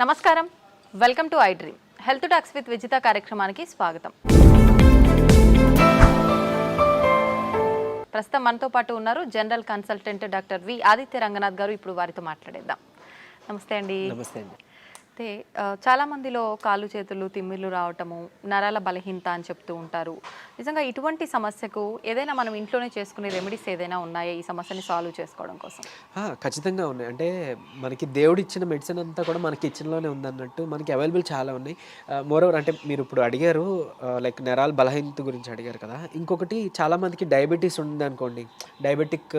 నమస్కారం. Welcome to I dream. Health talks with Vijitha కార్యక్రమానికి స్వాగతం. ప్రస్తుతం మనతో పాటు ఉన్నారు general consultant doctor V Aditya Ranganath garu. ఇప్పుడు వారితో మాట్లాడేద్దాం. నమస్తే అండి. నమస్తే అండి. అయితే చాలామందిలో కాళ్ళు చేతులు తిమ్మిర్లు రావటము నరాల బలహీనత అని చెప్తూ ఉంటారు. నిజంగా ఇటువంటి సమస్యకు ఏదైనా మనం ఇంట్లోనే చేసుకునే రెమెడీస్ ఏదైనా ఉన్నాయా ఈ సమస్యని సాల్వ్ చేసుకోవడం కోసం? ఖచ్చితంగా ఉన్నాయి. అంటే మనకి దేవుడు ఇచ్చిన మెడిసిన్ అంతా కూడా మనకి కిచెన్లోనే ఉందన్నట్టు మనకి అవైలబుల్ చాలా ఉన్నాయి. మోరోవర్ అంటే మీరు ఇప్పుడు అడిగారు లైక్ నరాల బలహీనత గురించి అడిగారు కదా. ఇంకొకటి చాలామందికి డయాబెటీస్ ఉంది అనుకోండి. డయాబెటిక్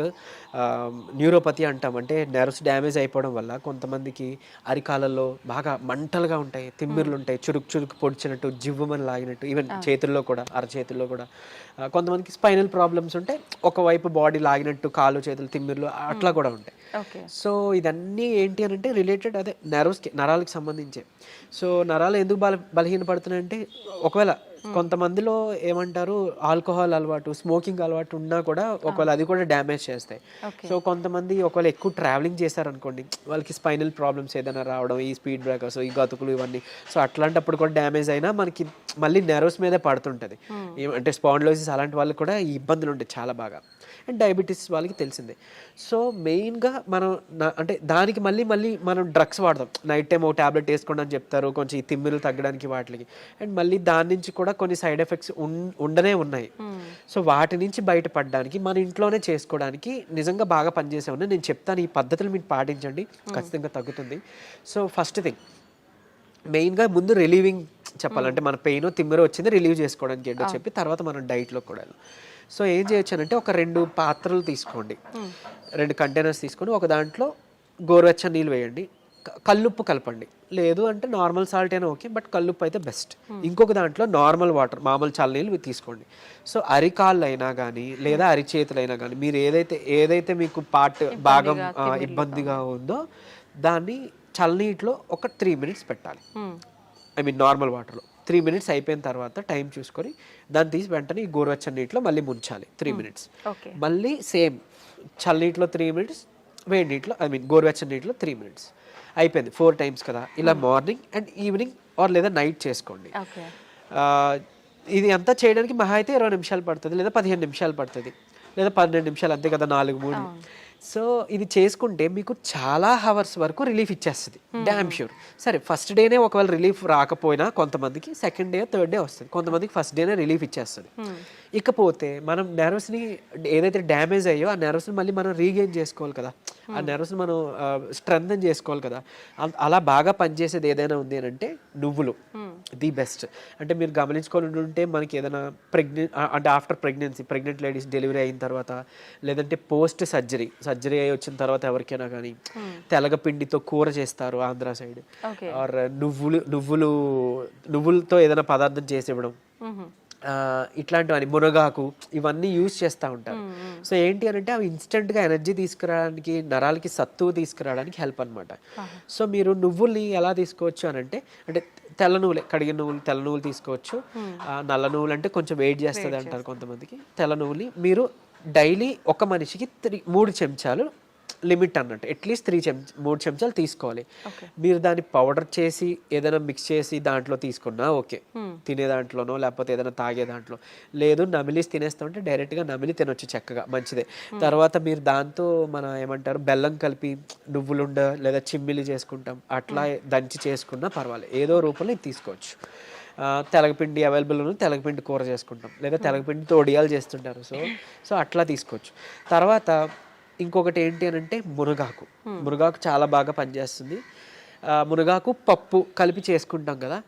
న్యూరోపతి అంటాం. అంటే నెర్వ్స్ డ్యామేజ్ అయిపోవడం వల్ల కొంతమందికి అరికాలలో బాగా మంటలుగా ఉంటాయి తిమ్మిర్లు ఉంటాయి చురుకు చురుకు పొడిచినట్టు జివ్వమని లాగినట్టు ఈవెన్ చేతుల్లో కూడా అరచేతుల్లో కూడా. కొంతమందికి స్పైనల్ ప్రాబ్లమ్స్ ఉంటాయి ఒకవైపు బాడీ లాగినట్టు కాళ్ళు చేతులు తిమ్మిర్లు అట్లా కూడా ఉంటాయి. ఓకే సో ఇదన్నీ ఏంటి అని అంటే రిలేటెడ్ అదే నర్వ్స్కి నరాలకి సంబంధించే. సో నరాలు ఎందుకు బల బలహీనపడుతున్నాయంటే ఒకవేళ కొంతమందిలో ఏమంటారు ఆల్కహాల్ అలవాటు స్మోకింగ్ అలవాటు ఉన్నా కూడా ఒకవేళ అది కూడా డ్యామేజ్ చేస్తాయి. సో కొంతమంది ఒకవేళ ఎక్కువ ట్రావెలింగ్ చేశారనుకోండి వాళ్ళకి స్పైనల్ ప్రాబ్లమ్స్ ఏదైనా రావడం ఈ స్పీడ్ బ్రేకర్స్ ఈ గతుకులు ఇవన్నీ. సో అట్లాంటప్పుడు కూడా డ్యామేజ్ అయినా మనకి మళ్ళీ నెర్వ్స్ మీదే పడుతుంటుంది. అంటే స్పాండ్లోసిస్ అలాంటి వాళ్ళకి కూడా ఈ ఇబ్బందులు ఉంటాయి చాలా బాగా. అండ్ డయాబెటీస్ వాళ్ళకి తెలిసిందే. సో మెయిన్గా మనం అంటే దానికి మళ్ళీ మళ్ళీ మనం డ్రగ్స్ వాడతాం. నైట్ టైం ఒక ట్యాబ్లెట్ వేసుకోండి అని చెప్తారు కొంచెం ఈ తిమ్మిరు తగ్గడానికి వాటికి. అండ్ మళ్ళీ దాని నుంచి కూడా కొన్ని సైడ్ ఎఫెక్ట్స్ ఉండనే ఉన్నాయి. సో వాటి నుంచి బయటపడడానికి మన ఇంట్లోనే చేసుకోవడానికి నిజంగా బాగా పనిచేసే ఉన్నాయి. నేను చెప్తాను ఈ పద్ధతులు మీరు పాటించండి. ఖచ్చితంగా తగ్గుతుంది. సో ఫస్ట్ థింగ్ మెయిన్గా ముందు రిలీవింగ్ చెప్పాలంటే మన పెయిన్ తిమ్మిర వచ్చింది రిలీవ్ చేసుకోవడానికి ఏంటో చెప్పి తర్వాత మనం డైట్లో కూడా. సో ఏం చేయొచ్చు అంటే ఒక రెండు పాత్రలు తీసుకోండి. రెండు కంటైనర్స్ తీసుకొని ఒక దాంట్లో గోరువెచ్చని నీళ్ళు వేయండి. కల్లుప్పు కలపండి. లేదు అంటే నార్మల్ సాల్ట్ అయినా ఓకే బట్ కల్లుప్పు అయితే బెస్ట్ ఇంకొక దాంట్లో నార్మల్ వాటర్ మామూలు చల్ల నీళ్ళు తీసుకోండి. సో అరికాళ్ళు అయినా కానీ లేదా అరిచేతులు అయినా కానీ మీరు ఏదైతే ఏదైతే మీకు పార్ట్ భాగం ఇబ్బందిగా ఉందో దాన్ని చల్లనీటిలో ఒక త్రీ మినిట్స్ పెట్టాలి. ఐ మీన్ నార్మల్ వాటర్లో త్రీ మినిట్స్ అయిపోయిన తర్వాత టైం చూసుకొని దాన్ని తీసి వెంటనే ఈ గోరువెచ్చని నీటిలో మళ్ళీ ముంచాలి. Three minutes. ఓకే. మళ్ళీ సేమ్ చల్లనీటిలో త్రీ మినిట్స్ వేడి నీటిలో ఐ మీన్ గోరువెచ్చని నీటిలో త్రీ మినిట్స్. అయిపోయింది. ఫోర్ టైమ్స్ కదా. ఇలా మార్నింగ్ అండ్ ఈవినింగ్ ఆర్ లేదా నైట్ చేసుకోండి. ఇది అంతా చేయడానికి మహా అయితే ఇరవై నిమిషాలు పడుతుంది లేదా పదిహేను నిమిషాలు పడుతుంది లేదా పన్నెండు నిమిషాలు అంతే కదా నాలుగు మూడు. సో ఇది చేసుకుంటే మీకు చాలా హవర్స్ వరకు రిలీఫ్ ఇచ్చేస్తుంది. డ్యామ్ షూర్ సరే ఫస్ట్ డేనే ఒకవేళ రిలీఫ్ రాకపోయినా కొంతమందికి సెకండ్ డే థర్డ్ డే వస్తుంది. కొంతమందికి ఫస్ట్ డేనే రిలీఫ్ ఇచ్చేస్తుంది. ఇకపోతే మనం నెర్వస్ని ఏదైతే డ్యామేజ్ అయ్యో ఆ నెర్వస్ని మళ్ళీ మనం రీగెయిన్ చేసుకోవాలి కదా. ఆ నెర్వస్ని మనం స్ట్రెంగ్ చేసుకోవాలి కదా. అలా బాగా పనిచేసేది ఏదైనా ఉంది అని అంటే నువ్వులు. ది బెస్ట్ అంటే మీరు గమనించుకొని ఉంటే మనకి ఏదైనా ప్రెగ్నెంట్ అంటే after pregnancy pregnant ladies delivery అయిన తర్వాత లేదంటే పోస్ట్ సర్జరీ సర్జరీ అయి వచ్చిన తర్వాత ఎవరికైనా కానీ తెలగపిండితో కూర చేస్తారు ఆంధ్ర సైడ్ ఆర్ నువ్వులు నువ్వులు నువ్వులతో ఏదైనా పదార్థం చేసి ఇవ్వడం. ఆ, ఇట్లాంటివన్నీ మునగాకు ఇవన్నీ యూజ్ చేస్తూ ఉంటారు. సో ఏంటి అని అంటే అవి ఇన్స్టెంట్గా ఎనర్జీ తీసుకురావడానికి నరాలకి సత్తువు తీసుకురావడానికి హెల్ప్ అనమాట సో మీరు నువ్వుల్ని ఎలా తీసుకోవచ్చు అని అంటే అంటే తెల్ల నువ్వులే కడిగిన నువ్వులు తెల్ల నువ్వులు తీసుకోవచ్చు. నల్ల నువ్వులు అంటే కొంచెం వెయిట్ చేస్తుంది అంటారు కొంతమందికి. తెల్ల నువ్వుని మీరు డైలీ ఒక మనిషికి త్రీ మూడు చెంచాలు లిమిట్ అన్నట్టు. అట్లీస్ట్ త్రీ చెంచ మూడు చెంచాలు తీసుకోవాలి. మీరు దాన్ని పౌడర్ చేసి ఏదైనా మిక్స్ చేసి దాంట్లో తీసుకున్నా ఓకే. తినే దాంట్లోనో లేకపోతే ఏదైనా తాగే దాంట్లో. లేదు నమిలిసి తినేస్తామంటే డైరెక్ట్గా నమిలి తినొచ్చు చక్కగా మంచిదే. తర్వాత మీరు దాంతో మన ఏమంటారు బెల్లం కలిపి నువ్వులుండ లేదా చిమ్మిలి చేసుకుంటాం. అట్లా దంచి చేసుకున్నా పర్వాలేదు. ఏదో రూపంలో ఇది తీసుకోవచ్చు. తెలగపిండి అవైలబుల్ ఉంది తెలగపిండి కూర చేసుకుంటాం. లేదా తెలగపిండితో ఒడియాలు చేస్తుంటారు. సో సో అట్లా తీసుకోవచ్చు. తర్వాత ఇంకొకటి ఏంటి అని అంటే మునగాకు. మునగాకు చాలా బాగా పనిచేస్తుంది. మునగాకు పప్పు కలిపి చేసుకుంటాం కదా.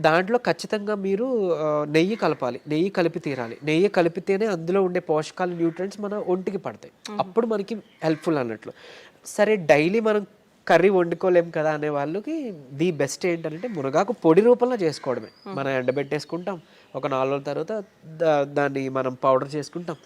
దాంట్లో ఖచ్చితంగా మీరు నెయ్యి కలపాలి. నెయ్యి కలిపి తీరాలి. నెయ్యి కలిపితేనే అందులో ఉండే పోషకాలు న్యూట్రియంట్స్ మన ఒంటికి పడతాయి. అప్పుడు మనకి హెల్ప్ఫుల్ అన్నట్లు. సరే డైలీ మనం కర్రీ వండుకోలేం కదా అనే వాళ్ళకి ది బెస్ట్ ఏంటంటే మునగాకు పొడి రూపంలో చేసుకోవడమే. మనం ఎండబెట్టేసుకుంటాం. ఒక నాలుగు రోజుల తర్వాత దా- దాన్ని మనం పౌడర్ చేసుకుంటాం.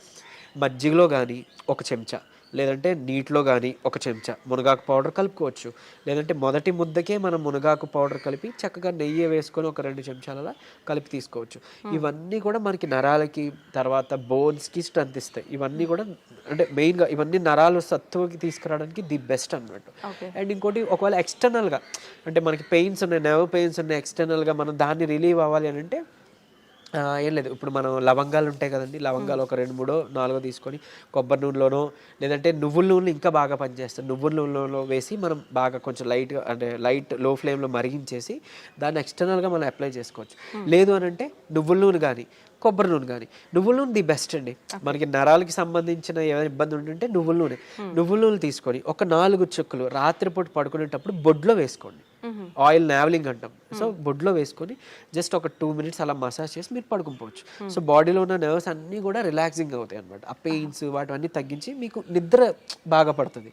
మజ్జిగలో కానీ ఒక చెంచా. లేదంటే నీటిలో కానీ ఒక చెంచా మునగాకు పౌడర్ కలుపుకోవచ్చు. లేదంటే మొదటి ముద్దకే మనం మునగాకు పౌడర్ కలిపి చక్కగా నెయ్యి వేసుకొని ఒక రెండు చెంచాల కలిపి తీసుకోవచ్చు. ఇవన్నీ కూడా మనకి నరాలకి తర్వాత బోన్స్కి స్ట్రెంత్ ఇస్తాయి. ఇవన్నీ కూడా అంటే మెయిన్గా ఇవన్నీ నరాలు సత్తువకి తీసుకురావడానికి ది బెస్ట్ అన్నట్టు. ఓకే అండ్ ఇంకోటి ఒకవేళ ఎక్స్టర్నల్గా అంటే మనకి పెయిన్స్ ఉన్నాయి నెర్వ్ పెయిన్స్ ఉన్నాయి ఎక్స్టర్నల్గా మనం దాన్ని రిలీవ్ అవ్వాలి అని అంటే ఏం లేదు. ఇప్పుడు మనం లవంగాలు ఉంటాయి కదండి. లవంగాలు ఒక రెండు మూడో నాలుగో తీసుకొని కొబ్బరి నూనెలోనో లేదంటే నువ్వుల నూనె ఇంకా బాగా పనిచేస్తుంది నువ్వుల నూనెలో వేసి మనం బాగా కొంచెం లైట్గా అంటే లైట్లో ఫ్లేమ్లో మరిగించేసి దాన్ని ఎక్స్టర్నల్గా మనం అప్లై చేసుకోవచ్చు. లేదు అని అంటే నువ్వుల నూనె కానీ కొబ్బరి నూనె కానీ నువ్వుల నూనె ది బెస్ట్ అండి. మనకి నరాలకి సంబంధించిన ఏమైనా ఇబ్బంది ఉంటుంటే నువ్వుల నూనె. నువ్వుల నూనె తీసుకొని ఒక నాలుగు చుక్కలు రాత్రిపూట పడుకునేటప్పుడు బొడ్లో వేసుకోండి. ఆయిల్ నావలింగ్ అంటాం. సో బొడ్లో వేసుకొని జస్ట్ ఒక టూ మినిట్స్ అలా మసాజ్ చేసి మీరు పడుకోవచ్చు సో బాడీలో ఉన్న నర్వ్స్ అన్నీ కూడా రిలాక్సింగ్ అవుతాయి అనమాట ఆ పెయిన్స్ వాటివన్నీ తగ్గించి మీకు నిద్ర బాగా పడుతుంది.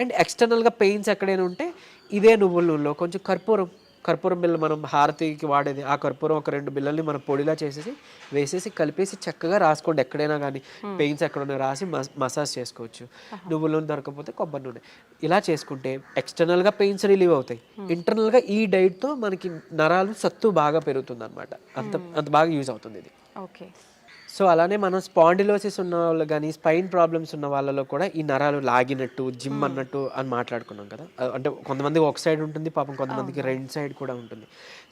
అండ్ ఎక్స్టర్నల్గా పెయిన్స్ ఎక్కడైనా ఉంటే ఇదే నువ్వుల నూనెలో కొంచెం కర్పూరం కర్పూరం బిల్ల మనం హారతికి వాడేది. ఆ కర్పూరం ఒక రెండు బిల్లల్ని మనం పొడిలా చేసేసి వేసేసి కలిపేసి చక్కగా రాసుకోండి. ఎక్కడైనా కానీ పెయిన్స్ ఎక్కడైనా రాసి మస్- మసాజ్ చేసుకోవచ్చు. నువ్వుల నూనె దొరకకపోతే కొబ్బరి నూనె. ఇలా చేసుకుంటే ఎక్స్టర్నల్గా పెయిన్స్ రిలీవ్ అవుతాయి. ఇంటర్నల్గా ఈ డైట్తో మనకి నరాలు సత్తు బాగా పెరుగుతుంది అనమాట అంత అంత బాగా యూజ్ అవుతుంది ఇది. ఓకే. సో అలానే మనం స్పాండిలోసిస్ ఉన్న వాళ్ళు కానీ స్పైన్ ప్రాబ్లమ్స్ ఉన్న వాళ్ళలో కూడా ఈ నరాలు లాగినట్టు జిమ్ అన్నట్టు అని మాట్లాడుకున్నాం కదా. అంటే కొంతమందికి ఒక సైడ్ ఉంటుంది పాపం కొంతమందికి రెండు సైడ్ కూడా ఉంటుంది.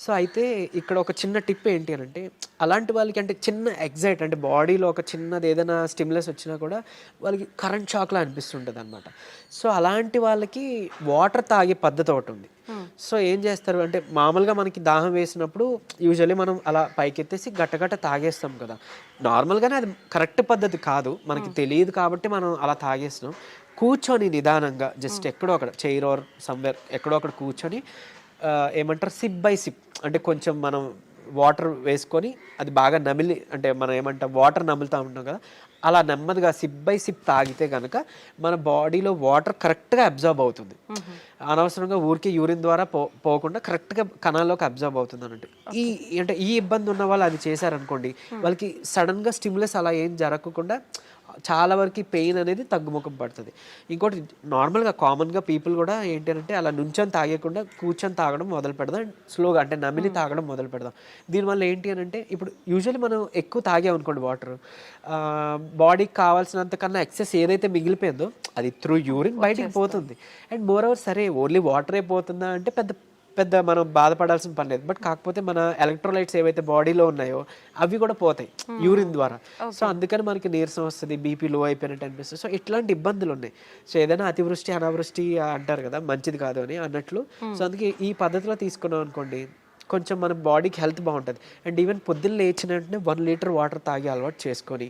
సో అయితే ఇక్కడ ఒక చిన్న టిప్ ఏంటి అని అంటే అలాంటి వాళ్ళకి అంటే చిన్న ఎగ్జైట్ అంటే బాడీలో ఒక చిన్నది ఏదైనా స్టిమ్యులస్ వచ్చినా కూడా వాళ్ళకి కరెంట్ షాక్లా అనిపిస్తుంటుంది అనమాట సో అలాంటి వాళ్ళకి వాటర్ తాగే పద్ధతి ఒకటి ఉంది. సో ఏం చేస్తారు అంటే మామూలుగా మనకి దాహం వేసినప్పుడు యూజువల్లీ మనం అలా పైకెత్తేసి గట్టగట్ట తాగేస్తాం కదా. నార్మల్గానే అది కరెక్ట్ పద్ధతి కాదు. మనకి తెలియదు కాబట్టి మనం అలా తాగేస్తున్నాం. కూర్చొని నిదానంగా జస్ట్ ఎక్కడో అక్కడ చైర్ ఆర్ సమ్వేర్ ఎక్కడో అక్కడ కూర్చొని ఏమంటారు సిప్ బై సిప్ అంటే కొంచెం మనం వాటర్ వేసుకొని అది బాగా నమిలి అంటే మనం ఏమంటాం వాటర్ నములుతూ ఉంటాం కదా. అలా నెమ్మదిగా సిప్ బై సిప్ తాగితే కనుక మన బాడీలో వాటర్ కరెక్ట్గా అబ్జర్బ్ అవుతుంది. అనవసరంగా ఊరికి యూరిన్ ద్వారా పో పోకుండా కరెక్ట్గా కణాల్లోకి అబ్జర్బ్ అవుతుంది అన్నట్టు ఈ అంటే ఈ ఇబ్బంది ఉన్న వాళ్ళు అది చేశారనుకోండి వాళ్ళకి సడన్గా స్టిమ్యులస్ అలా ఏం జరగకుండా చాలా వరకు పెయిన్ అనేది తగ్గుముఖం పడుతుంది. ఇంకోటి నార్మల్గా కామన్గా పీపుల్ కూడా ఏంటంటే అలా నుంచొని తాగకుండా కూర్చొని తాగడం మొదలు పెడదాం. స్లోగా అంటే నమిలి తాగడం మొదలు పెడదాం. దీనివల్ల ఏంటి అని అంటే ఇప్పుడు యూజువల్లీ మనం ఎక్కువ తాగాం అనుకోండి వాటర్ బాడీకి కావాల్సినంత కన్నా ఎక్సెస్ ఏదైతే మిగిలిపోయిందో అది త్రూ యూరిన్ బయటికి పోతుంది. అండ్ మోర్ ఓవర్ సరే ఓన్లీ వాటరే పోతుందా అంటే పెద్ద పెద్ద మనం బాధపడాల్సిన పని లేదు. బట్ కాకపోతే మన ఎలక్ట్రోలైట్స్ ఏవైతే బాడీలో ఉన్నాయో అవి కూడా పోతాయి యూరిన్ ద్వారా. సో అందుకని మనకి నీరసం వస్తుంది బీపీ లో అయిపోయినట్టు అనిపిస్తుంది. సో ఇట్లాంటి ఇబ్బందులు ఉన్నాయి. సో ఏదైనా అతివృష్టి అనావృష్టి అంటారు కదా మంచిది కాదు అని అన్నట్లు. సో అందుకే ఈ పద్ధతిలో తీసుకున్నాం అనుకోండి కొంచెం మన బాడీకి హెల్త్ బాగుంటుంది. అండ్ ఈవెన్ పొద్దున్న లేచిన వెంటనే వన్ లీటర్ వాటర్ తాగి అలవాటు చేసుకొని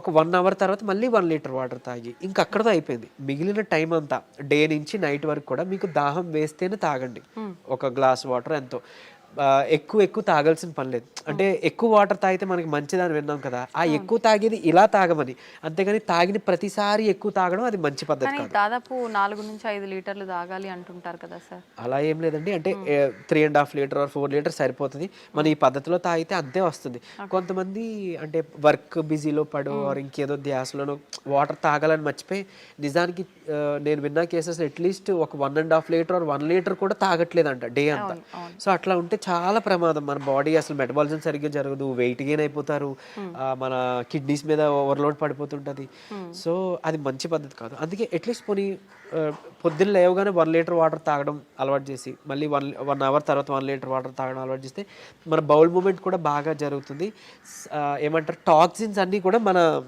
ఒక వన్ అవర్ తర్వాత మళ్ళీ వన్ లీటర్ వాటర్ తాగి. ఇంకా అక్కడతో అయిపోయింది. మిగిలిన టైం అంతా డే నుంచి నైట్ వరకు కూడా మీకు దాహం వేస్తేనే తాగండి. ఒక గ్లాస్ వాటర్ ఎంతో. ఎక్కువ ఎక్కువ తాగాల్సిన పని లేదు. అంటే ఎక్కువ వాటర్ తాగితే మనకి మంచిదని విన్నాం కదా. ఆ ఎక్కువ తాగేది ఇలా తాగమని. అంతేగాని తాగిన ప్రతిసారి ఎక్కువ తాగడం అది మంచి పద్ధతి దాదాపు నాలుగు నుంచి ఐదు లీటర్లు తాగాలి అంటుంటారు కదా సార్. అలా ఏం లేదండి. అంటే three and half litre or four litre సరిపోతుంది. మన ఈ పద్ధతిలో తాగితే అంతే వస్తుంది. కొంతమంది అంటే వర్క్ బిజీలో పడో ఆర్ ఇంకేదో ధ్యాసలోనో వాటర్ తాగాలని మర్చిపోయి నిజానికి నేను విన్న కేసెస్ అట్లీస్ట్ ఒక one and half litre or one litre కూడా తాగట్లేదంట డే అంతా. సో అట్లా ఉంటే చాలా ప్రమాదం. మన బాడీ అసలు మెటబాలిజం సరిగ్గా జరగదు. వెయిట్ గెయిన్ అయిపోతారు. ఆ, మన కిడ్నీస్ మీద ఓవర్లోడ్ పడిపోతుంటది. సో అది మంచి పద్ధతి కాదు. అందుకే అట్లీస్ట్ పోనీ పొద్దున్న లేవగానే వన్ లీటర్ వాటర్ తాగడం అలవాటు చేసి మళ్ళీ వన్ వన్ అవర్ తర్వాత వన్ లీటర్ వాటర్ తాగడం అలవాటు చేస్తే మన బౌల్ మూమెంట్ కూడా బాగా జరుగుతుంది. ఏమంటారు? టాక్సిన్స్ అన్నీ కూడా మన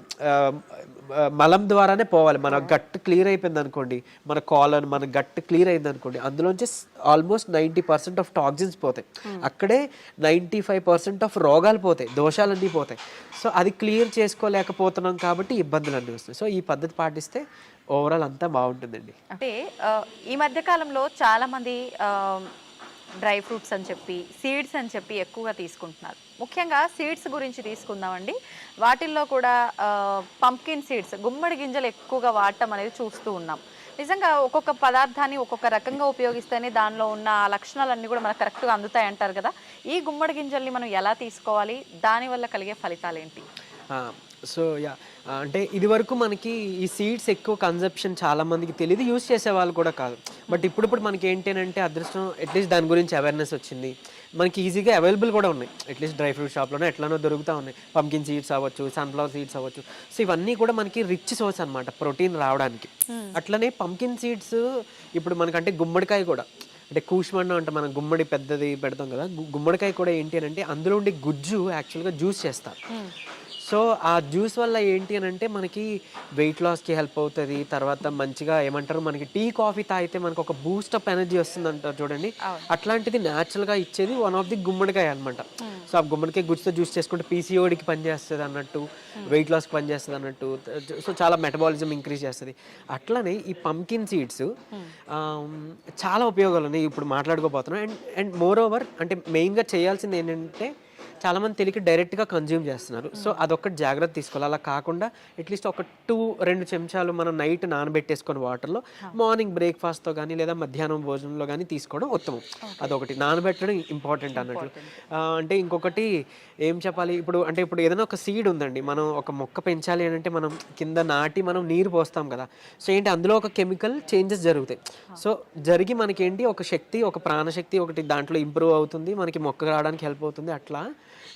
మలం ద్వారానే పోవాలి. మన గట్ క్లియర్ అయిపోయింది అనుకోండి మన కాలర్ మన గట్ క్లియర్ అయింది అనుకోండి అందులోంచి almost ninety percent of toxins పోతాయి. అక్కడే నైంటీ ఫైవ్ పర్సెంట్ ఆఫ్ రోగాలు పోతాయి దోషాలన్నీ పోతాయి. సో అది క్లియర్ చేసుకోలేకపోతున్నాం కాబట్టి ఇబ్బందులు అన్నీ వస్తాయి సో ఈ పద్ధతి పాటిస్తే ఓవరాల్ అంతా బాగుంటుందండి. అంటే ఈ మధ్య కాలంలో చాలా మంది డ్రై ఫ్రూట్స్ అని చెప్పి సీడ్స్ అని చెప్పి ఎక్కువగా తీసుకుంటున్నారు. ముఖ్యంగా సీడ్స్ గురించి తీసుకుందామండి. వాటిల్లో కూడా పంప్కిన్ సీడ్స్ గుమ్మడి గింజలు ఎక్కువగా వాడటం అనేది చూస్తూ ఉన్నాం. నిజంగా ఒక్కొక్క పదార్థాన్ని ఒక్కొక్క రకంగా ఉపయోగిస్తేనే దానిలో ఉన్న ఆ లక్షణాలన్నీ కూడా మనకు కరెక్ట్గా అందుతాయి అంటారు కదా. ఈ గుమ్మడి గింజల్ని మనం ఎలా తీసుకోవాలి? దానివల్ల కలిగే ఫలితాలు ఏంటి సో యా. అంటే ఇది వరకు మనకి ఈ సీడ్స్ ఎక్కువ కన్సెప్షన్ చాలా మందికి తెలియదు యూస్ చేసే వాళ్ళు కూడా కాదు. బట్ ఇప్పుడు ఇప్పుడు మనకి ఏంటి అని అంటే అదృష్టం అట్లీస్ట్ దాని గురించి అవేర్నెస్ వచ్చింది. మనకి ఈజీగా అవైలబుల్ కూడా ఉన్నాయి. అట్లీస్ట్ డ్రై ఫ్రూట్ షాప్లోనే ఎట్లానో దొరుకుతూ ఉన్నాయి. పంకిన్ సీడ్స్ అవ్వచ్చు సన్ఫ్లవర్ సీడ్స్ అవ్వచ్చు. సో ఇవన్నీ కూడా మనకి రిచ్ సోర్స్ అనమాట ప్రోటీన్ రావడానికి. అట్లనే పంకిన్ సీడ్స్ ఇప్పుడు మనకంటే గుమ్మడికాయ కూడా అంటే కూష్మన్న అంటే మనం గుమ్మడి పెద్దది పెడతాం కదా గుమ్మడికాయ కూడా ఏంటి అని అంటే అందులో ఉండే గుజ్జు యాక్చువల్గా జ్యూస్ చేస్తారు. సో ఆ జ్యూస్ వల్ల ఏంటి అని అంటే మనకి వెయిట్ లాస్కి హెల్ప్ అవుతుంది. తర్వాత మంచిగా ఏమంటారు? మనకి టీ కాఫీ తాగితే మనకు ఒక బూస్టప్ ఎనర్జీ వస్తుంది అంటారు చూడండి. అట్లాంటిది న్యాచురల్గా ఇచ్చేది వన్ ఆఫ్ ది గుమ్మడికాయ అనమాట సో ఆ గుమ్మడికాయ గుజ్జుతో జ్యూస్ చేసుకుంటే పీసీఓడికి పనిచేస్తుంది అన్నట్టు వెయిట్ లాస్కి పనిచేస్తుంది అన్నట్టు. సో చాలా మెటబాలిజం ఇంక్రీజ్ చేస్తుంది. అట్లనే ఈ పంకిన్ సీడ్స్ చాలా ఉపయోగాలు ఉన్నాయి. ఇప్పుడు మాట్లాడుకోబోతున్నాం. అండ్ అండ్ మోర్ ఓవర్ అంటే మెయిన్గా చేయాల్సింది ఏంటంటే చాలా మంది తెలియక డైరెక్ట్గా కన్జ్యూమ్ చేస్తున్నారు. సో అదొక్కటి జాగ్రత్త తీసుకోవాలి. అలా కాకుండా అట్లీస్ట్ ఒక టూ రెండు చెంచాలు మనం నైట్ నానబెట్టేసుకొని వాటర్లో మార్నింగ్ బ్రేక్ఫాస్ట్తో కానీ లేదా మధ్యాహ్నం భోజనంలో కానీ తీసుకోవడం ఉత్తమం. అదొకటి. నానబెట్టడం ఇంపార్టెంట్ అన్నట్లు అంటే ఇంకొకటి ఏం చెప్పాలి? ఇప్పుడు అంటే ఇప్పుడు ఏదైనా ఒక సీడ్ ఉందండి. మనం ఒక మొక్క పెంచాలి అని అంటే మనం కింద నాటి మనం నీరు పోస్తాం కదా. సో ఏంటి? అందులో ఒక కెమికల్ చేంజెస్ జరుగుతాయి. సో జరిగి మనకేంటి? ఒక శక్తి ఒక ప్రాణశక్తి ఒకటి దాంట్లో ఇంప్రూవ్ అవుతుంది. మనకి మొక్క రావడానికి హెల్ప్ అవుతుంది. అట్లా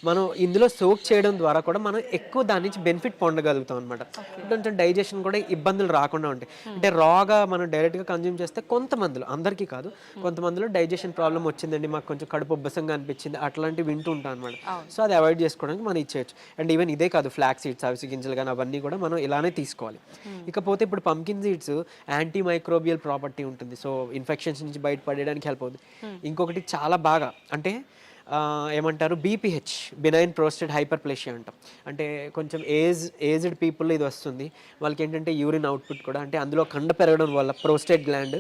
మనం ఇందులో సోక్ చేయడం ద్వారా కూడా మనం ఎక్కువ దాని నుంచి బెనిఫిట్ పొందగలుగుతాం అనమాట కొంచెం డైజెషన్ కూడా ఇబ్బందులు రాకుండా ఉంటాయి. అంటే రాగా మనం డైరెక్ట్గా కన్జ్యూమ్ చేస్తే కొంతమందిలో అందరికీ కాదు కొంతమందిలో డైజెషన్ ప్రాబ్లం వచ్చిందండి మాకు కొంచెం కడుపు ఉబ్బసంగా అనిపించింది అట్లాంటివి వింటూ ఉంటాం అనమాట సో అది అవాయిడ్ చేసుకోవడానికి మనం ఇచ్చేయచ్చు. అండ్ ఈవెన్ ఇదే కాదు ఫ్లాక్ సీడ్స్ అవిసి గింజలు కానీ అవన్నీ కూడా మనం ఇలానే తీసుకోవాలి. ఇకపోతే ఇప్పుడు pumpkin seeds anti microbial property ఉంటుంది. సో ఇన్ఫెక్షన్స్ నుంచి బయటపడడానికి హెల్ప్ అవుతుంది. ఇంకొకటి చాలా బాగా అంటే ఏమంటారు? బీపీహెచ్ బినైన్ ప్రోస్టెడ్ హైపర్ప్లేషియా అంటాం. అంటే కొంచెం ఏజ్ ఏజ్డ్ పీపుల్ ఇది వస్తుంది. వాళ్ళకి ఏంటంటే యూరిన్ అవుట్పుట్ కూడా అంటే అందులో కండ పెరగడం వల్ల prostate gland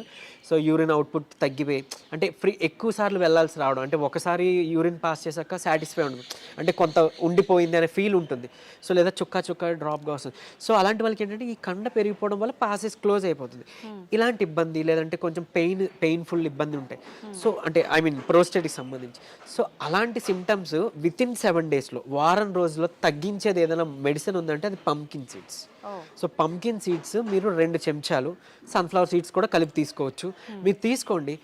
so urine output తగ్గిపోయి అంటే ఫ్రీ ఎక్కువ సార్లు వెళ్ళాల్సి రావడం అంటే ఒకసారి యూరిన్ పాస్ చేశాక సాటిస్ఫై ఉండదు. అంటే కొంత ఉండిపోయింది అనే ఫీల్ ఉంటుంది. సో లేదా చుక్క చుక్క డ్రాప్గా వస్తుంది. సో అలాంటి వాళ్ళకి ఏంటంటే ఈ కండ పెరిగిపోవడం వల్ల పాసెస్ క్లోజ్ అయిపోతుంది. ఇలాంటి ఇబ్బంది లేదంటే కొంచెం పెయిన్ పెయిన్ఫుల్ ఇబ్బంది ఉంటాయి. సో అంటే ఐ మీన్ ప్రోస్టేట్కి సంబంధించి. సో అలాంటి సిమ్టమ్స్ విత్ ఇన్ సెవెన్ డేస్లో వారం రోజుల్లో తగ్గించేది ఏదైనా మెడిసిన్ ఉందంటే అది pumpkin seeds so pumpkin seeds మీరు రెండు చెంచాలు సన్ఫ్లవర్ సీడ్స్ కూడా కలిపి తీసుకోవచ్చు. మీరు తీసుకోండి.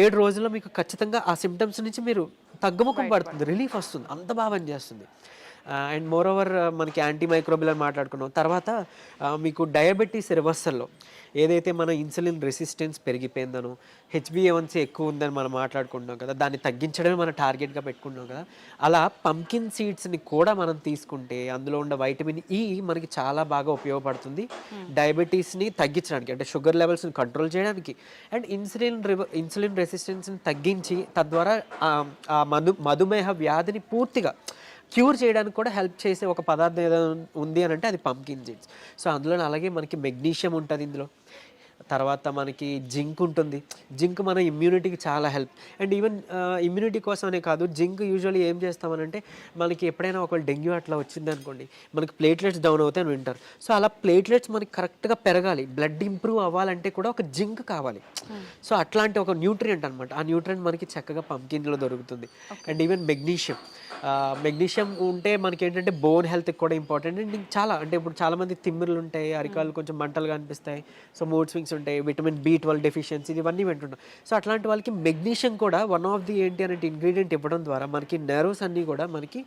ఏడు రోజుల్లో మీకు ఖచ్చితంగా ఆ సిమ్టమ్స్ నుంచి మీరు తగ్గుముఖం పడుతుంది రిలీఫ్ వస్తుంది అంత బాగా పనిచేస్తుంది అండ్ మోర్ ఓవర్ మనకి యాంటీ మైక్రోబిల్ అని మాట్లాడుకున్నాం. తర్వాత మీకు డయాబెటీస్ రివర్సల్లో ఏదైతే మన ఇన్సులిన్ రెసిస్టెన్స్ పెరిగిపోయిందనో హెచ్బిఏవన్సీ ఎక్కువ ఉందని మనం మాట్లాడుకుంటున్నాం కదా దాన్ని తగ్గించడమే మన టార్గెట్గా పెట్టుకున్నాం కదా అలా పంకిన్ సీడ్స్ని కూడా మనం తీసుకుంటే అందులో ఉన్న వైటమిన్ ఈ మనకి చాలా బాగా ఉపయోగపడుతుంది. డయాబెటీస్ని తగ్గించడానికి అంటే షుగర్ లెవెల్స్ని కంట్రోల్ చేయడానికి అండ్ ఇన్సులిన్ రివ ఇన్సులిన్ రెసిస్టెన్స్ని తగ్గించి తద్వారా మధు మధుమేహ వ్యాధిని పూర్తిగా క్యూర్ చేయడానికి కూడా హెల్ప్ చేసే ఒక పదార్థం ఏదైనా ఉంది అని అంటే అది పంకిన్ సీడ్స్. సో అందులో అలాగే మనకి మెగ్నీషియం ఉంటుంది ఇందులో. తర్వాత మనకి జింక్ ఉంటుంది. జింక్ మన ఇమ్యూనిటీకి చాలా హెల్ప్ అండ్ ఈవెన్ ఇమ్యూనిటీ కోసమనే కాదు జింక్ యూజువల్లీ ఏం చేస్తామనంటే మనకి ఎప్పుడైనా ఒక డెంగ్యూ అట్లా వచ్చింది అనుకోండి మనకి ప్లేట్లెట్స్ డౌన్ అవుతాయి అని వింటారు. సో అలా ప్లేట్లెట్స్ మనకి కరెక్ట్గా పెరగాలి. బ్లడ్ ఇంప్రూవ్ అవ్వాలంటే కూడా ఒక జింక్ కావాలి. సో అట్లాంటి ఒక న్యూట్రియంట్ అనమాట ఆ న్యూట్రియంట్ మనకి చక్కగా పంకిన్లో దొరుకుతుంది. అండ్ ఈవెన్ మెగ్నీషియం మెగ్నీషియం ఉంటే మనకి ఏంటంటే బోన్ హెల్త్కి కూడా ఇంపార్టెంట్ అండ్ చాలా అంటే ఇప్పుడు చాలా మంది తిమ్మిర్లు ఉంటాయి అరికాలు కొంచెం మంటలుగా అనిపిస్తాయి. సో మూడ్ స్వింగ్స్ ఉంటాయి విటమిన్ బి ట్వెల్వ్ డెఫిషియన్సీ ఇవన్నీ వింటుంటాం. సో అట్లాంటి వాళ్ళకి మెగ్నీషియం కూడా వన్ ఆఫ్ ది ఏంటి అనే ఇంగ్రీడియంట్ ఇవ్వడం ద్వారా మనకి నెర్వ్స్ అన్నీ కూడా మనకి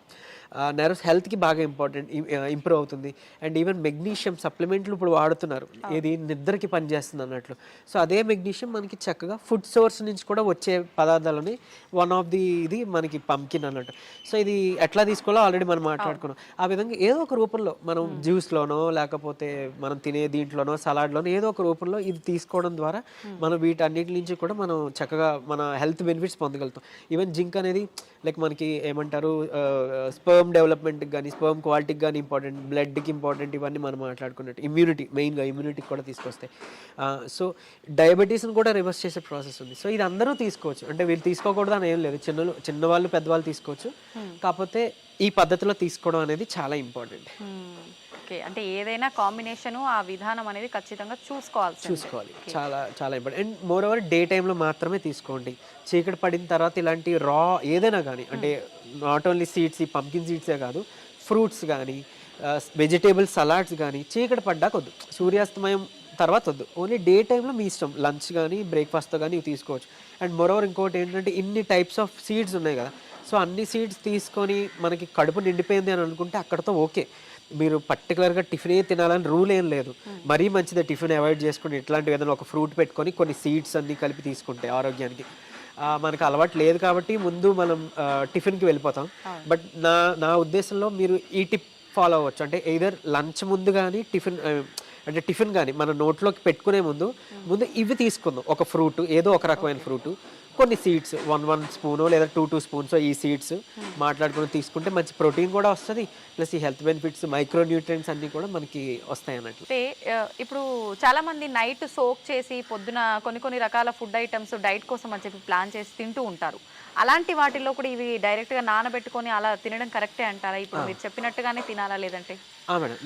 నెర్వ్స్ హెల్త్కి బాగా ఇంపార్టెంట్ ఇంప్రూవ్ అవుతుంది. అండ్ ఈవెన్ మెగ్నీషియం సప్లిమెంట్లు ఇప్పుడు వాడుతున్నారు. ఇది నిద్రకి పనిచేస్తుంది అన్నట్లు. సో అదే మెగ్నీషియం మనకి చక్కగా ఫుడ్ సోర్స్ నుంచి కూడా వచ్చే పదార్థాలని వన్ ఆఫ్ ది ఇది మనకి పంకిన్ అన్నట్టు. సో ఇది ఎట్లా తీసుకోవాలో ఆల్రెడీ మనం మాట్లాడుకున్నాం. ఆ విధంగా ఏదో ఒక రూపంలో మనం జ్యూస్లోనో లేకపోతే మనం తినే దీంట్లోనో సలాడ్లోనో ఏదో ఒక రూపంలో ఇది తీసుకోవడం ద్వారా మనం వీటన్నిటి నుంచి కూడా మనం చక్కగా మన హెల్త్ బెనిఫిట్స్ పొందగలుగుతాం. ఈవెన్ జింక్ అనేది లైక్ మనకి ఏమంటారు స్పర్మ్ డెవలప్మెంట్కి కానీ స్పర్మ్ క్వాలిటీకి కానీ ఇంపార్టెంట్ బ్లడ్కి ఇంపార్టెంట్ ఇవన్నీ మనం మాట్లాడుకున్నట్టు. ఇమ్యూనిటీ మెయిన్గా ఇమ్యూనిటీకి కూడా తీసుకొస్తాయి సో డయాబెటీస్ని కూడా రివర్స్ చేసే ప్రాసెస్ ఉంది. సో ఇది అందరూ తీసుకోవచ్చు. అంటే వీళ్ళు తీసుకోకూడదు అని ఏం లేదు. చిన్నలు చిన్నవాళ్ళు పెద్దవాళ్ళు తీసుకోవచ్చు. కాకపోతే ఈ పద్ధతిలో తీసుకోవడం అనేది చాలా ఇంపార్టెంట్ ఓకే. అంటే ఏదైనా కాంబినేషన్ ఆ విధానం అనేది ఖచ్చితంగా చూసుకోవాల్సి చూసుకోవాలి. చాలా చాలా important. And more over day టైంలో మాత్రమే తీసుకోండి. చీకటి పడిన తర్వాత ఇలాంటి రా ఏదైనా కానీ అంటే నాట్ ఓన్లీ సీడ్స్ ఈ పంకిన్ సీడ్సే కాదు ఫ్రూట్స్ కానీ వెజిటేబుల్ సలాడ్స్ కానీ చీకటి పడ్డాక వద్దు. సూర్యాస్తమయం తర్వాత వద్దు. ఓన్లీ డే టైంలో మీ ఇష్టం. లంచ్ కానీ బ్రేక్ఫాస్ట్తో కానీ ఇవి తీసుకోవచ్చు. అండ్ మరోవర్ ఇంకోటి ఏంటంటే ఇన్ని టైప్స్ ఆఫ్ సీడ్స్ ఉన్నాయి కదా. సో అన్ని సీడ్స్ తీసుకొని మనకి కడుపు నిండిపోయింది అని అనుకుంటే అక్కడతో ఓకే. మీరు పర్టికులర్గా టిఫినే తినాలని రూల్ ఏం లేదు. మరీ మంచిదే టిఫిన్ అవాయిడ్ చేసుకుని ఇట్లాంటివి ఏదైనా ఒక ఫ్రూట్ పెట్టుకొని కొన్ని సీడ్స్ అన్ని కలిపి తీసుకుంటే ఆరోగ్యానికి. మనకు అలవాటు లేదు కాబట్టి ముందు మనం టిఫిన్కి వెళ్ళిపోతాం. బట్ నా నా ఉద్దేశంలో మీరు ఈ టిప్ ఫాలో అవ్వచ్చు. అంటే ఎయిదర్ లంచ్ ముందు కానీ టిఫిన్ అంటే టిఫిన్ కానీ మన నోట్లోకి పెట్టుకునే ముందు ముందు ఇవి తీసుకుందాం. ఒక ఫ్రూట్ ఏదో ఒక రకమైన ఫ్రూట్ కొన్ని సీడ్స్ వన్ వన్ స్పూనో లేదా టూ టూ స్పూన్స్ ఈ సీడ్స్ మాట్లాడుకుని తీసుకుంటే మంచి ప్రోటీన్ కూడా వస్తుంది. ప్లస్ ఈ హెల్త్ బెనిఫిట్స్ మైక్రో న్యూట్రియంట్స్ అన్నీ కూడా మనకి వస్తాయి అన్నట్లు. అంటే ఇప్పుడు చాలా మంది నైట్ సోక్ చేసి పొద్దున కొన్ని కొన్ని రకాల ఫుడ్ ఐటమ్స్ డైట్ కోసం అని చెప్పి ప్లాన్ చేసి తింటూ ఉంటారు. అలాంటి వాటిల్లో కూడా ఇవి డైరెక్ట్గా నానబెట్టుకొని అలా తినడం కరెక్టే అంటారా? ఇప్పుడు మీరు చెప్పినట్టుగానే తినాలా లేదంటే? మేడం.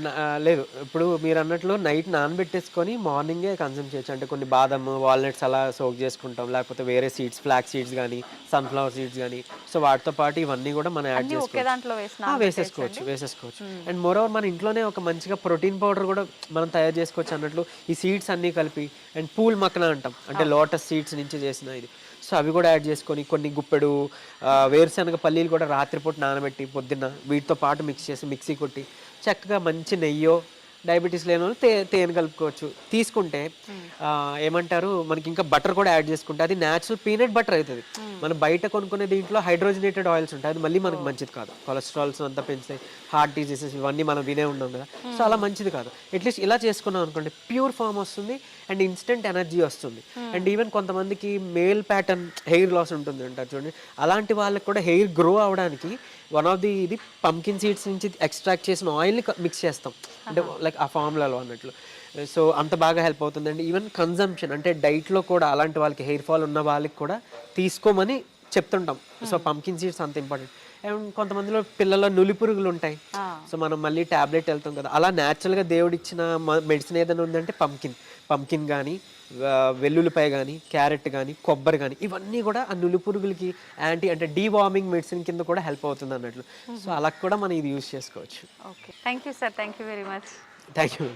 లేదు. ఇప్పుడు మీరు అన్నట్లు నైట్ నానబెట్టేసుకొని మార్నింగే కన్సూమ్ చేయొచ్చు. అంటే కొన్ని బాదం వాల్నట్స్ అలా సోక్ చేసుకుంటాం. లేకపోతే వేరే సీడ్స్ ఫ్లాక్ సీడ్స్ కానీ సన్ఫ్లవర్ సీడ్స్ కానీ సో వాటితో పాటు ఇవన్నీ కూడా మనం యాడ్ చేసుకోవచ్చు. వేసేసుకోవచ్చు వేసేసుకోవచ్చు. అండ్ మోరోవర్ మన ఇంట్లోనే ఒక మంచిగా ప్రోటీన్ పౌడర్ కూడా మనం తయారు చేసుకోవచ్చు అన్నట్లు ఈ సీడ్స్ అన్నీ కలిపి అండ్ పూల్ మక్కన అంటాం. అంటే లోటస్ సీడ్స్ నుంచి చేసిన ఇది. సో అవి కూడా యాడ్ చేసుకొని కొన్ని గుప్పెడు వేరుశనగ పల్లీలు కూడా రాత్రిపూట నానబెట్టి పొద్దున్న వీటితో పాటు మిక్స్ చేసి మిక్సీ కొట్టి చక్కగా మంచి నెయ్యో డయాబెటీస్ లేని వాళ్ళు తే తేనె కలుపుకోవచ్చు. తీసుకుంటే ఏమంటారు మనకి ఇంకా బటర్ కూడా యాడ్ చేసుకుంటే అది న్యాచురల్ పీనట్ బటర్ అవుతుంది. మనం బయట కొనుక్కునే దీంట్లో హైడ్రోజనేటెడ్ ఆయిల్స్ ఉంటాయి. అది మళ్ళీ మనకి మంచిది కాదు. కొలెస్ట్రాల్స్ అంతా పెంచుతాయి హార్ట్ డిసీజెస్ ఇవన్నీ మనం వినే ఉన్నాం కదా. సో అలా మంచిది కాదు. అట్లీస్ట్ ఇలా చేసుకున్నాం అనుకోండి ప్యూర్ ఫామ్ వస్తుంది అండ్ ఇన్స్టెంట్ ఎనర్జీ వస్తుంది. అండ్ ఈవెన్ కొంతమందికి మేల్ ప్యాటర్న్ హెయిర్ లాస్ ఉంటుంది అంటారు చూడండి. అలాంటి వాళ్ళకి కూడా హెయిర్ గ్రో అవడానికి వన్ ఆఫ్ ది ఇది పంకిన్ సీడ్స్ నుంచి ఎక్స్ట్రాక్ట్ చేసిన ఆయిల్ని మిక్స్ చేస్తాం. అంటే లైక్ ఆ ఫార్ములాలో అన్నట్లు. సో అంత బాగా హెల్ప్ అవుతుందండి. ఈవెన్ కన్జంప్షన్ అంటే డైట్లో కూడా అలాంటి వాళ్ళకి హెయిర్ ఫాల్ ఉన్న వాళ్ళకి కూడా తీసుకోమని చెప్తుంటాం. సో పంకిన్ సీడ్స్ అంత ఇంపార్టెంట్ అండ్ కొంతమందిలో పిల్లల నులి పురుగులు ఉంటాయి సో మనం మళ్ళీ టాబ్లెట్ వెళ్తాం కదా. అలా న్యాచురల్గా దేవుడిచ్చిన మెడిసిన్ ఏదైనా ఉందంటే పంకిన్ పంకిన్ కానీ వెల్లుల్లిపాయ కానీ క్యారెట్ కానీ కొబ్బరి కానీ ఇవన్నీ కూడా ఆ నులి పురుగులకి యాంటీ అంటే డీవార్మింగ్ మెడిసిన్ కింద కూడా హెల్ప్ అవుతుంది అన్నట్లు. సో అలా కూడా మనం ఇది యూజ్ చేసుకోవచ్చు. Okay thank you sir thank you very much thank you